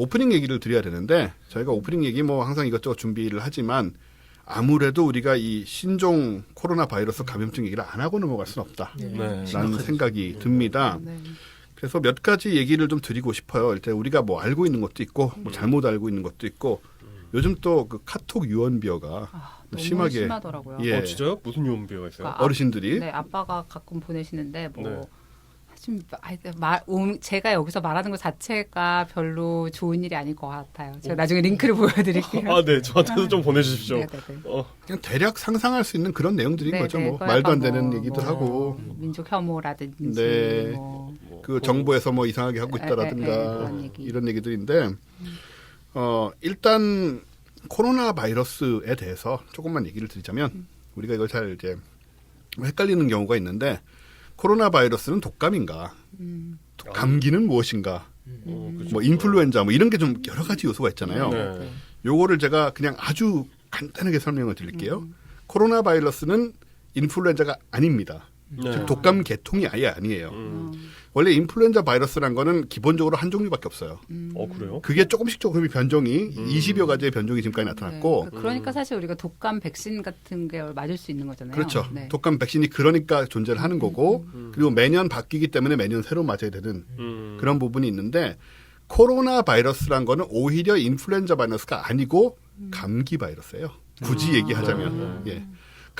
오프닝 얘기를 드려야 되는데 저희가 오프닝 얘기 뭐 항상 이것저것 준비를 하지만 아무래도 우리가 이 신종 코로나 바이러스 감염증 얘기를 안 하고 넘어갈 수는 없다. 네. 라는 생각이 듭니다. 네. 그래서 몇 가지 얘기를 좀 드리고 싶어요. 일단 우리가 뭐 알고 있는 것도 있고 뭐 잘못 알고 있는 것도 있고 요즘 또 그 카톡 유언비어가 아, 너무 심하게, 심하더라고요. 예. 어, 진짜요? 무슨 유언비어가 있어요? 아, 어르신들이 네, 아빠가 가끔 보내시는데 뭐 네. 지금 아, 말, 음, 제가 여기서 말하는 것 자체가 별로 좋은 일이 아닐 것 같아요. 제가 나중에 링크를 보여드릴게요. 아, 네. 저한테도 좀 보내주십시오. 네, 네, 네. 어, 그냥 대략 상상할 수 있는 그런 내용들인 네, 거죠. 네, 뭐 말도 안 되는 뭐, 얘기들 뭐 하고 민족 혐오라든지 네. 뭐 뭐, 그 정부에서 뭐 이상하게 하고 있다라든가 얘기. 이런 얘기들인데 어 일단 코로나 바이러스에 대해서 조금만 얘기를 드리자면 음. 우리가 이걸 잘 이제 헷갈리는 경우가 있는데 코로나 바이러스는 독감인가 음, 감기는 무엇인가 어, 그렇죠. 뭐 인플루엔자 뭐 이런 게 좀 여러 가지 요소가 있잖아요. 네. 네. 요거를 제가 그냥 아주 간단하게 설명을 드릴게요. 음. 코로나 바이러스는 인플루엔자가 아닙니다. 네. 즉 독감 계통이 아예 아니에요. 음. 원래 인플루엔자 바이러스란 거는 기본적으로 한 종류밖에 없어요. 음. 어, 그래요? 그게 조금씩 조금 변종이 음. 20여 가지의 변종이 지금까지 나타났고 네. 그러니까 사실 우리가 독감 백신 같은 게 맞을 수 있는 거잖아요. 그렇죠. 네. 독감 백신이 그러니까 존재를 하는 거고 그리고 매년 바뀌기 때문에 매년 새로 맞아야 되는 음. 그런 부분이 있는데 코로나 바이러스란 거는 오히려 인플루엔자 바이러스가 아니고 감기 바이러스예요. 굳이 아. 얘기하자면 예.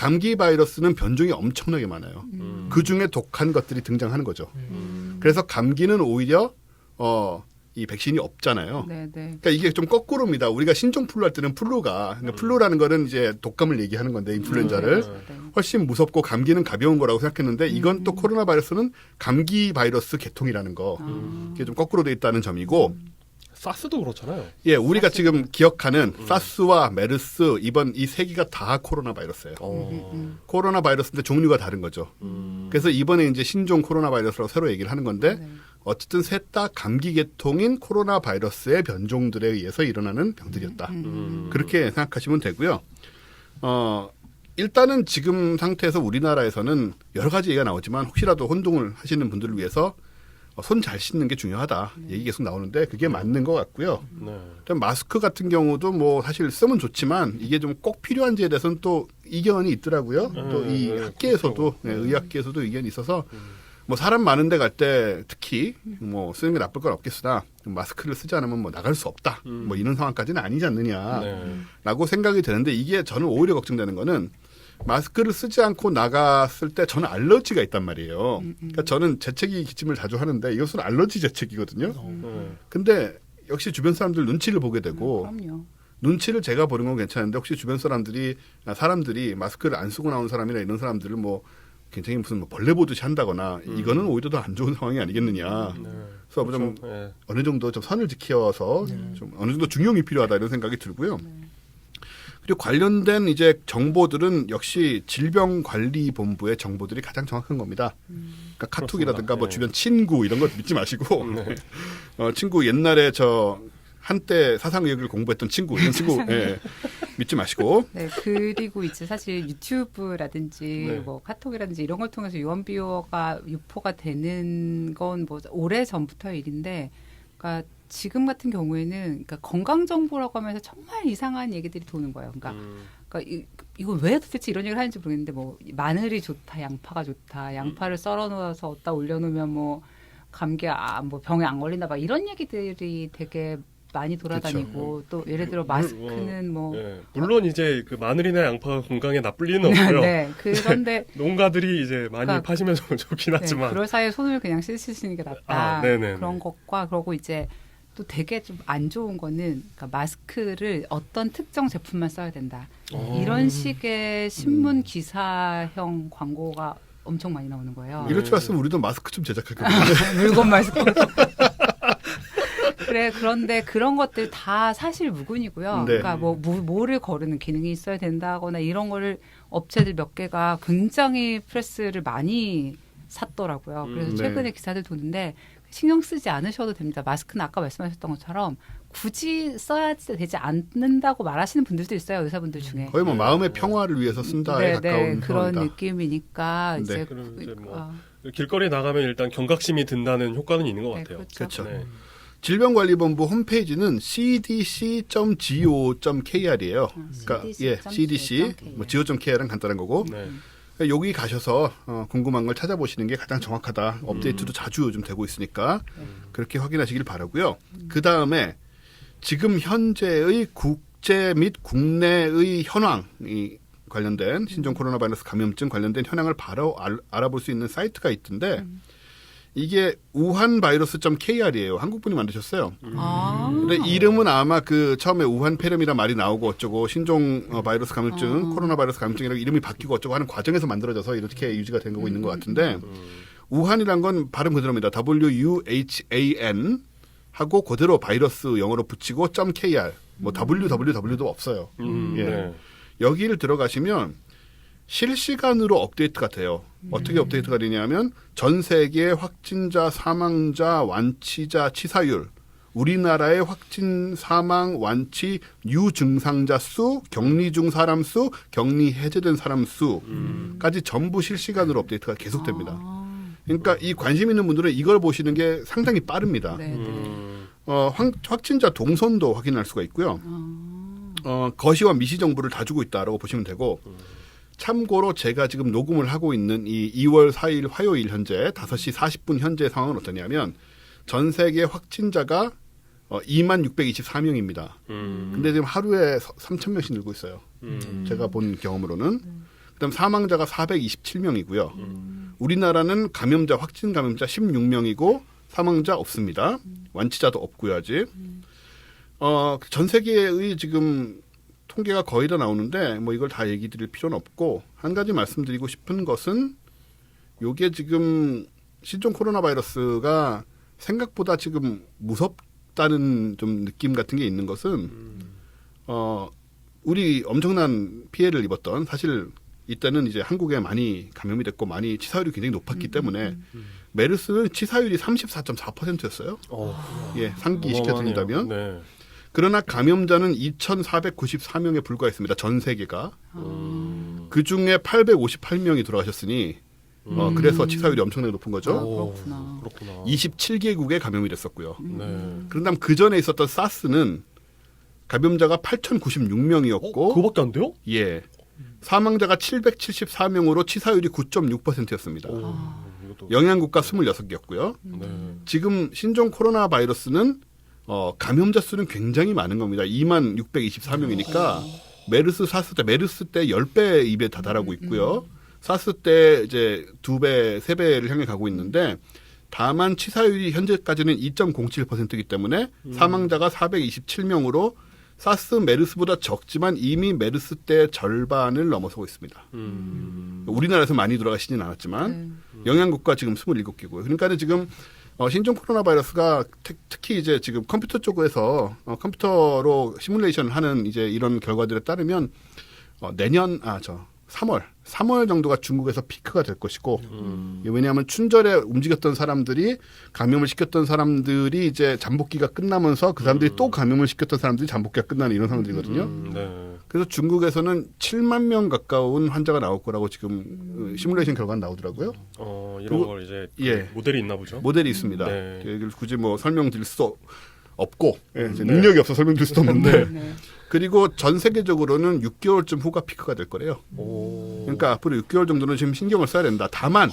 감기 바이러스는 변종이 엄청나게 많아요. 음. 그 중에 독한 것들이 등장하는 거죠. 음. 그래서 감기는 오히려 어, 이 백신이 없잖아요. 네, 네. 그러니까 이게 좀 거꾸로입니다. 우리가 신종 플루 할 때는 플루가 그러니까 플루라는 거는 이제 독감을 얘기하는 건데 인플루엔자를 음. 네. 훨씬 무섭고 감기는 가벼운 거라고 생각했는데 이건 또 코로나 바이러스는 감기 바이러스 계통이라는 거 아. 이게 좀 거꾸로 돼 있다는 점이고 사스도 그렇잖아요. 예 우리가 지금 기억하는 사스와 메르스 이번 이 세 개가 다 코로나 바이러스예요. 어. 코로나 바이러스인데 종류가 다른 거죠. 음. 그래서 이번에 이제 신종 코로나 바이러스라고 새로 얘기를 하는 건데 네. 어쨌든 셋 다 감기 계통인 코로나 바이러스의 변종들에 의해서 일어나는 병들이었다. 음. 그렇게 생각하시면 되고요. 어, 일단은 지금 상태에서 우리나라에서는 여러 가지 얘기가 나오지만 혹시라도 혼동을 하시는 분들을 위해서 어, 손 잘 씻는 게 중요하다. 얘기 계속 나오는데 그게 맞는 것 같고요. 네. 일단 마스크 같은 경우도 뭐 사실 쓰면 좋지만 이게 좀 꼭 필요한지에 대해서는 또 이견이 있더라고요. 또이 네, 학계에서도 네, 의학계에서도 의견이 있어서 뭐 사람 많은데 갈 때 특히 뭐 쓰는 게 나쁠 건 없겠으나 마스크를 쓰지 않으면 뭐 나갈 수 없다. 뭐 이런 상황까지는 아니지 않느냐. 네. 라고 생각이 되는데 이게 저는 오히려 걱정되는 거는 마스크를 쓰지 않고 나갔을 때 저는 알러지가 있단 말이에요. 그러니까 저는 재채기 기침을 자주 하는데 이것은 알러지 재채기거든요. 네. 근데 역시 주변 사람들 눈치를 보게 되고 그럼요. 눈치를 제가 보는 건 괜찮은데 혹시 주변 사람들이 아, 사람들이 마스크를 안 쓰고 나온 사람이나 이런 사람들을 뭐 굉장히 무슨 뭐 벌레 보듯이 한다거나 이거는 오히려 더 안 좋은 상황이 아니겠느냐. 네. 그래서 좀 그렇죠. 네. 어느 정도 좀 선을 지켜서 좀 어느 정도 중용이 필요하다 이런 생각이 들고요. 그리고 관련된 이제 정보들은 역시 질병관리본부의 정보들이 가장 정확한 겁니다. 그러니까 카톡이라든가 뭐 네. 주변 친구 이런 거 믿지 마시고 네. 어, 친구 옛날에 저 한때 사상의학을 공부했던 친구 이런 친구 예, 믿지 마시고 네, 그리고 이제 사실 유튜브라든지 네. 뭐 카톡이라든지 이런 걸 통해서 유언비어가 유포가 되는 건 뭐 오래 전부터 일인데, 그러니까 지금 같은 경우에는 그러니까 건강 정보라고 하면서 정말 이상한 얘기들이 도는 거예요. 그러니까, 음. 그러니까 이, 이거 왜 도대체 이런 얘기를 하는지 모르겠는데 뭐 마늘이 좋다, 양파가 좋다, 양파를 썰어 놓아서 어디다 올려 놓으면 뭐 감기 아, 뭐 병에 안 걸린다, 막 이런 얘기들이 되게 많이 돌아다니고 또 예를 들어 마스크는 뭐 네. 물론 이제 그 마늘이나 양파가 건강에 나쁠 리는 없고요. 네, 그런데 농가들이 이제 많이 그러니까- 파시면 좀 좋긴 네, 하지만 그럴 사이에 손을 그냥 씻으시는 게 낫다. 아, 네네네. 그런 것과 그러고 이제 또 되게 좀 안 좋은 거는 그러니까 마스크를 어떤 특정 제품만 써야 된다. 어. 이런 식의 신문 기사형 광고가 엄청 많이 나오는 거예요. 이럴 줄 알았으면 우리도 마스크 좀 제작할 겁니다. 물건 마스크. 그래 그런데 그런 것들 다 사실 무근이고요. 네. 그러니까 뭐 뭐- 뭐를 거르는 기능이 있어야 된다거나 이런 거를 업체들 몇 개가 굉장히 프레스를 많이 샀더라고요. 그래서 음, 최근에 네. 기사들 도는데 신경 쓰지 않으셔도 됩니다. 마스크는 아까 말씀하셨던 것처럼 굳이 써야 되지 않는다고 말하시는 분들도 있어요. 의사분들 중에. 거의 뭐 마음의 평화를 위해서 쓴다에 네, 가까운 네, 그런 상황이다. 느낌이니까 네. 이제 그럼 이제 뭐 아, 길거리 나가면 일단 경각심이 든다는 효과는 있는 것 네, 같아요. 그렇죠. 그렇죠. 네. 질병관리본부 홈페이지는 cdc.go.kr이에요. 음, 그러니까 예, cdc 뭐 go.kr은 간단한 거고 네. 그러니까 여기 가셔서 어, 궁금한 걸 찾아보시는 게 가장 정확하다. 업데이트도 자주 요즘 되고 있으니까 그렇게 확인하시길 바라고요. 그 다음에 지금 현재의 국제 및 국내의 현황이 관련된 신종 코로나 바이러스 감염증 관련된 현황을 바로 알, 알아볼 수 있는 사이트가 있던데 이게 우한 바이러스.kr이에요. 한국 분이 만드셨어요. 아. 근데 이름은 아마 그 처음에 우한 폐렴이란 말이 나오고 어쩌고 신종 어, 바이러스 감염증, 코로나 바이러스 감염증이라고 이름이 바뀌고 어쩌고 하는 과정에서 만들어져서 이렇게 유지가 된 거고 있는 것 같은데 우한이란 건 발음 그대로입니다. W U H A N 하고 그대로 바이러스 영어로 붙이고 .kr 뭐 www도 없어요. 음, 예. 네. 여기를 들어가시면 실시간으로 업데이트가 돼요. 어떻게 업데이트가 되냐면 전 세계 확진자, 사망자, 완치자, 치사율, 우리나라의 확진, 사망, 완치, 유증상자 수, 격리 중 사람 수, 격리 해제된 사람 수까지 전부 실시간으로 업데이트가 계속됩니다. 아. 그러니까 이 관심 있는 분들은 이걸 보시는 게 상당히 빠릅니다. 음, 어, 확, 확진자 동선도 확인할 수가 있고요. 어, 거시와 미시 정보를 다 주고 있다라고 보시면 되고, 참고로 제가 지금 녹음을 하고 있는 이 2월 4일 화요일 현재 5시 40분 현재 상황은 어떠냐면, 전 세계 확진자가 어, 2만 624명입니다. 음, 근데 지금 하루에 3천 명씩 늘고 있어요. 음, 제가 본 경험으로는. 그다음 사망자가 427명이고요. 우리나라는 감염자 확진 감염자 16명이고 사망자 없습니다. 완치자도 없고요 아직. 어, 전 세계의 지금 통계가 거의 다 나오는데 뭐 이걸 다 얘기 드릴 필요는 없고 한 가지 말씀드리고 싶은 것은 요게 지금 신종 코로나 바이러스가 생각보다 지금 무섭다는 좀 느낌 같은 게 있는 것은 어 우리 엄청난 피해를 입었던 사실 이때는 이제 한국에 많이 감염이 됐고 많이 치사율이 굉장히 높았기 때문에 메르스는 치사율이 34.4%였어요. 어, 예, 상기 시켜드린다면. 네. 그러나 감염자는 2,494명에 불과했습니다. 전 세계가. 음, 그 중에 858명이 돌아가셨으니, 어, 그래서 치사율이 엄청나게 높은 아, 거죠. 그렇구나. 그렇구나. 27개국에 감염이 됐었고요. 네. 그런 다음 그 전에 있었던 사스는 감염자가 8,096명이었고, 어, 그거밖에 안 돼요? 예. 사망자가 774명으로 치사율이 9.6%였습니다. 오, 이것도. 영양국가 26개였고요. 네. 지금 신종 코로나 바이러스는 어, 감염자 수는 굉장히 많은 겁니다. 2만 624명이니까 메르스 사스 때 메르스 때 10배 입에 다다라고 있고요. 사스 때 이제 두 배, 세 배를 향해 가고 있는데 다만 치사율이 현재까지는 2.07%이기 때문에 사망자가 427명으로 사스 메르스보다 적지만 이미 메르스 때 절반을 넘어서고 있습니다. 음, 우리나라에서 많이 돌아가시진 않았지만 네. 영양국가 지금 27개고요. 그러니까는 지금 어, 신종 코로나 바이러스가 특, 히 이제 지금 컴퓨터 쪽에서 어, 컴퓨터로 시뮬레이션을 하는 이제 이런 결과들에 따르면 어, 내년 아 저 3월 3월 정도가 중국에서 피크가 될 것이고 음, 왜냐하면 춘절에 움직였던 사람들이 감염을 시켰던 사람들이 이제 잠복기가 끝나면서 그 사람들이 또 감염을 시켰던 사람들이 잠복기가 끝나는 이런 상황들이거든요. 음, 네. 그래서 중국에서는 7만 명 가까운 환자가 나올 거라고 지금 어, 시뮬레이션 결과 가 나오더라고요. 어, 이런 그리고- 걸 이제 예. 그 모델이 있나 보죠. 모델이 있습니다. 네. 여기를 굳이 뭐 설명드릴 수 없고 예, 이제 네. 능력이 없어 설명드릴 수도 없는데 네. 그리고 전 세계적으로는 6개월쯤 후가 피크가 될 거래요. 오. 그러니까 앞으로 6개월 정도는 지금 신경을 써야 된다. 다만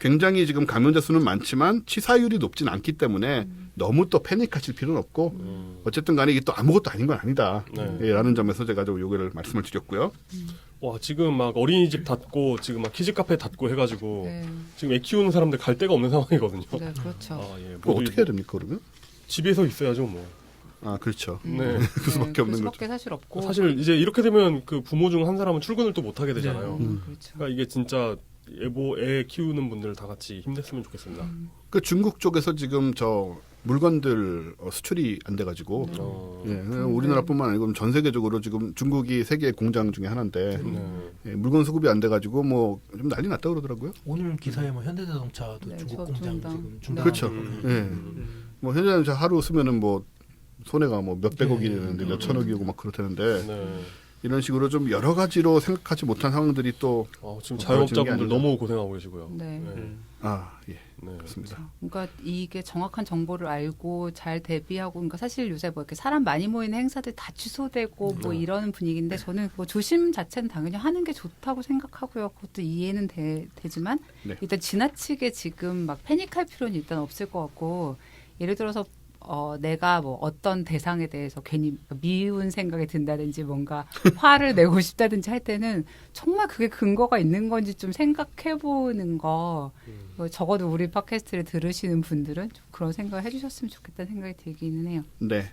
굉장히 지금 감염자 수는 많지만 치사율이 높진 않기 때문에 너무 또 패닉하실 필요는 없고 음, 어쨌든 간에 이게 또 아무것도 아닌 건 아니다. 네. 예, 라는 점에서 제가 좀 요거를 말씀을 드렸고요. 와 지금 막 어린이집 닫고 지금 막 키즈 카페 닫고 해가지고 네. 지금 애 키우는 사람들 갈 데가 없는 상황이거든요. 네, 그렇죠. 아 예. 모두 어떻게 해야 됩니까 그러면? 집에서 있어야죠 뭐. 아 그렇죠. 네. 그 수밖에 없는 그 수밖에 사실 없고. 사실 이제 이렇게 되면 그 부모 중 한 사람은 출근을 또 못 하게 되잖아요. 음, 그렇죠. 그러니까 이게 진짜 애보 애 키우는 분들 다 같이 힘냈으면 좋겠습니다. 그 중국 쪽에서 지금 저 물건들 어, 수출이 안 돼가지고 어, 예, 우리나라뿐만 아니고 전 세계적으로 지금 중국이 세계 공장 중에 하나인데 네. 예, 물건 수급이 안 돼가지고 뭐 좀 난리 났다 그러더라고요. 오늘 기사에 뭐 현대자동차도 네, 중국 저 공장 중단. 지금 네. 중단. 그렇죠. 예. 뭐 현재 하루 쓰면은 뭐 손해가 뭐 몇백억이 네. 되는데 몇천억이 오고 막 그렇다는데 네. 이런 식으로 좀 여러 가지로 생각하지 못한 상황들이 또 어, 지금 뭐 자영업자분들 너무 고생하고 계시고요. 네. 네. 아, 예. 네. 그렇습니다. 그러니까 이게 정확한 정보를 알고 잘 대비하고 그러니까 사실 요새 뭐 이렇게 사람 많이 모이는 행사들 다 취소되고 뭐 네. 이러는 분위기인데 저는 뭐 조심 자체는 당연히 하는 게 좋다고 생각하고요. 그것도 이해는 되, 되지만 네. 일단 지나치게 지금 막 패닉할 필요는 일단 없을 것 같고 예를 들어서 어, 내가 뭐 어떤 대상에 대해서 괜히 미운 생각이 든다든지 뭔가 화를 내고 싶다든지 할 때는 정말 그게 근거가 있는 건지 좀 생각해 보는 거뭐 적어도 우리 팟캐스트를 들으시는 분들은 좀 그런 생각을 해주셨으면 좋겠다는 생각이 들기는 해요. 네.